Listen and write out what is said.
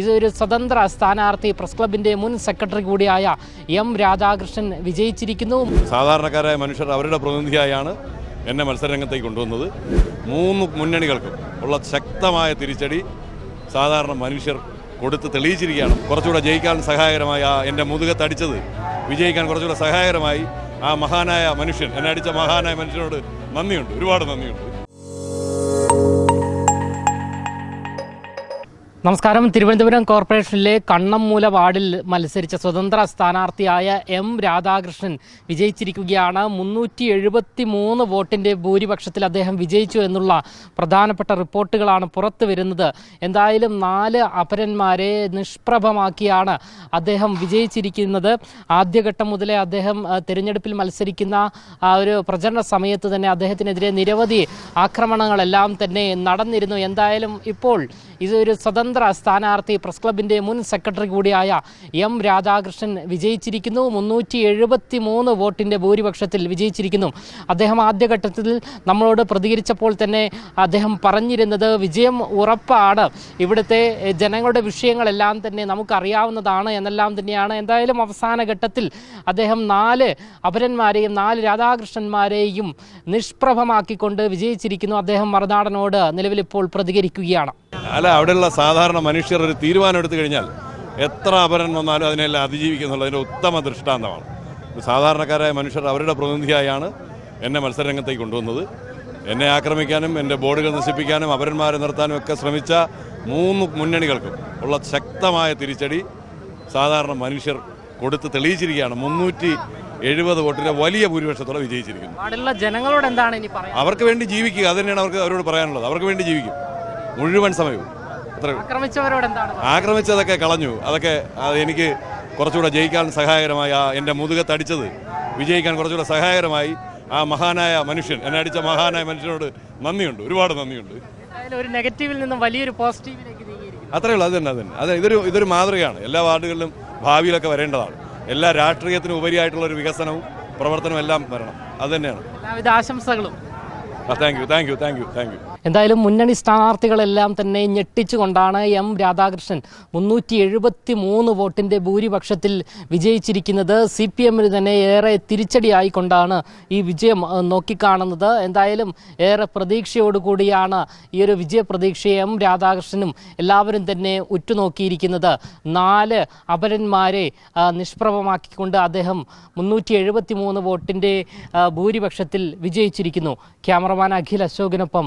ഇതൊരു സ്വതന്ത്ര സ്ഥാനാർത്ഥി പ്രസ് ക്ലബിന്റെ മുൻ സെക്രട്ടറി കൂടിയായ എം രാധാകൃഷ്ണൻ വിജയിച്ചിരിക്കുന്നു. സാധാരണക്കാരായ മനുഷ്യർ അവരുടെ പ്രതിനിധിയായാണ് എന്നെ മത്സരരംഗത്തേക്ക് കൊണ്ടുവന്നത്. മൂന്ന് മുന്നണികൾക്കും ഉള്ള ശക്തമായ തിരിച്ചടി സാധാരണ മനുഷ്യർ കൊടുത്ത് തെളിയിച്ചിരിക്കുകയാണ്. കുറച്ചുകൂടെ ജയിക്കാൻ സഹായകരമായി ആ എന്റെ മുതുകത്തടിച്ചത് വിജയിക്കാൻ കുറച്ചുകൂടെ സഹായകരമായി ആ മഹാനായ മനുഷ്യൻ എന്നെ അടിച്ച മഹാനായ മനുഷ്യനോട് നന്ദിയുണ്ട് ഒരുപാട് നന്ദിയുണ്ട്. നമസ്കാരം. തിരുവനന്തപുരം കോർപ്പറേഷനിലെ കണ്ണമ്മൂല വാർഡിൽ മത്സരിച്ച സ്വതന്ത്ര സ്ഥാനാർത്ഥിയായ എം രാധാകൃഷ്ണൻ വിജയിച്ചിരിക്കുകയാണ്. മുന്നൂറ്റി എഴുപത്തി മൂന്ന് വോട്ടിന്റെ ഭൂരിപക്ഷത്തിൽ അദ്ദേഹം വിജയിച്ചു എന്നുള്ള പ്രധാനപ്പെട്ട റിപ്പോർട്ടുകളാണ് പുറത്തു വരുന്നത്. എന്തായാലും നാല് അപരന്മാരെ നിഷ്പ്രഭമാക്കിയാണ് അദ്ദേഹം വിജയിച്ചിരിക്കുന്നത്. ആദ്യഘട്ടം മുതലേ അദ്ദേഹം തിരഞ്ഞെടുപ്പിൽ മത്സരിക്കുന്ന ആ ഒരു പ്രചരണ സമയത്ത് തന്നെ അദ്ദേഹത്തിനെതിരെ നിരവധി ആക്രമണങ്ങളെല്ലാം തന്നെ നടന്നിരുന്നു. എന്തായാലും ഇപ്പോൾ ഇതൊരു സ്വതന്ത്ര സ്ഥാനാർത്ഥി പ്രസ് ക്ലബിന്റെ മുൻ സെക്രട്ടറി കൂടിയായ എം രാധാകൃഷ്ണൻ വിജയിച്ചിരിക്കുന്നു. മുന്നൂറ്റി എഴുപത്തി മൂന്ന് വോട്ടിന്റെ ഭൂരിപക്ഷത്തിൽ വിജയിച്ചിരിക്കുന്നു. അദ്ദേഹം ആദ്യഘട്ടത്തിൽ നമ്മളോട് പ്രതികരിച്ചപ്പോൾ തന്നെ അദ്ദേഹം പറഞ്ഞിരുന്നത് വിജയം ഉറപ്പാണ്. ഇവിടുത്തെ ജനങ്ങളുടെ വിഷയങ്ങളെല്ലാം തന്നെ നമുക്കറിയാവുന്നതാണ് എന്നെല്ലാം തന്നെയാണ്. എന്തായാലും അവസാന ഘട്ടത്തിൽ അദ്ദേഹം നാല് അപരന്മാരെയും നാല് രാധാകൃഷ്ണന്മാരെയും നിഷ്പ്രഭമാക്കിക്കൊണ്ട് വിജയിച്ചിരിക്കുന്നു. അദ്ദേഹം മറുനാടനോട് നിലവിലിപ്പോൾ പ്രതികരിക്കുകയാണ്. അല്ല അവിടെയുള്ള സാധാരണ മനുഷ്യർ ഒരു തീരുമാനം എടുത്തു കഴിഞ്ഞാൽ എത്ര അപരൻ വന്നാലും അതിനെല്ലാം അതിജീവിക്കുന്നുള്ളതിന്റെ ഉത്തമ ദൃഷ്ടാന്തമാണ്. സാധാരണക്കാരായ മനുഷ്യർ അവരുടെ പ്രതിനിധിയായാണ് എന്നെ മത്സരരംഗത്തേക്ക് കൊണ്ടുവന്നത്. എന്നെ ആക്രമിക്കാനും എന്റെ ബോർഡുകൾ നശിപ്പിക്കാനും അപരന്മാരെ നിർത്താനും ഒക്കെ ശ്രമിച്ച മൂന്ന് മുന്നണികൾക്കും ഉള്ള ശക്തമായ തിരിച്ചടി സാധാരണ മനുഷ്യർ കൊടുത്ത് തെളിയിച്ചിരിക്കുകയാണ്. മുന്നൂറ്റി എഴുപത് വോട്ടിലെ വലിയ ഭൂരിപക്ഷത്തോടെ വിജയിച്ചിരിക്കുന്നു. ജനങ്ങളോട് എന്താണ് അവർക്ക് വേണ്ടി ജീവിക്കുക. അത് തന്നെയാണ് അവർക്ക് അവരോട് പറയാനുള്ളത്. അവർക്ക് വേണ്ടി ജീവിക്കും. മുഴുവൻ സമയവും. അത്ര ആക്രമിച്ചതൊക്കെ കളഞ്ഞു. അതൊക്കെ അത് എനിക്ക് കുറച്ചുകൂടെ ജയിക്കാൻ സഹായകരമായി ആ എന്റെ മുതുകത്തടിച്ചത് വിജയിക്കാൻ കുറച്ചുകൂടെ സഹായകരമായി ആ മഹാനായ മനുഷ്യൻ എന്നെ അടിച്ച മഹാനായ മനുഷ്യനോട് നന്ദിയുണ്ട്. ഒരുപാട് നന്ദിയുണ്ട്. ഒരു നെഗറ്റീവിൽ നിന്നും വലിയൊരു പോസിറ്റീവിലേക്ക് അത്രയേ ഉള്ളൂ അത് തന്നെ അത് തന്നെ. അതെ ഇതൊരു ഇതൊരു മാതൃകയാണ്. എല്ലാ വാർഡുകളിലും ഭാവിയിലൊക്കെ വരേണ്ടതാണ്. എല്ലാ രാഷ്ട്രീയത്തിനും ഉപരിയായിട്ടുള്ള ഒരു വികസനവും പ്രവർത്തനവും എല്ലാം വരണം. അത് തന്നെയാണ്. എല്ലാവിധ ആശംസകളും. Thank you thank you thank you thank you എന്തായാലും മുന്നണി സ്ഥാനാർത്ഥികളെല്ലാം തന്നെ ഞെട്ടിച്ചുകൊണ്ടാണ് എം രാധാകൃഷ്ണൻ മുന്നൂറ്റി എഴുപത്തി മൂന്ന് വോട്ടിന്റെ ഭൂരിപക്ഷത്തിൽ വിജയിച്ചിരിക്കുന്നത്. സി പി എമ്മിന് തന്നെ ഏറെ തിരിച്ചടിയായിക്കൊണ്ടാണ് ഈ വിജയം നോക്കിക്കാണുന്നത്. എന്തായാലും ഏറെ പ്രതീക്ഷയോടുകൂടിയാണ് ഈ ഒരു വിജയപ്രതീക്ഷയെ എം രാധാകൃഷ്ണനും എല്ലാവരും തന്നെ ഉറ്റുനോക്കിയിരിക്കുന്നത്. നാല് അപരന്മാരെ നിഷ്പ്രഭമാക്കിക്കൊണ്ട് അദ്ദേഹം മുന്നൂറ്റി എഴുപത്തി മൂന്ന് വോട്ടിന്റെ ഭൂരിപക്ഷത്തിൽ വിജയിച്ചിരിക്കുന്നു. ക്യാമറമാൻ അഖിൽ അശോകിനൊപ്പം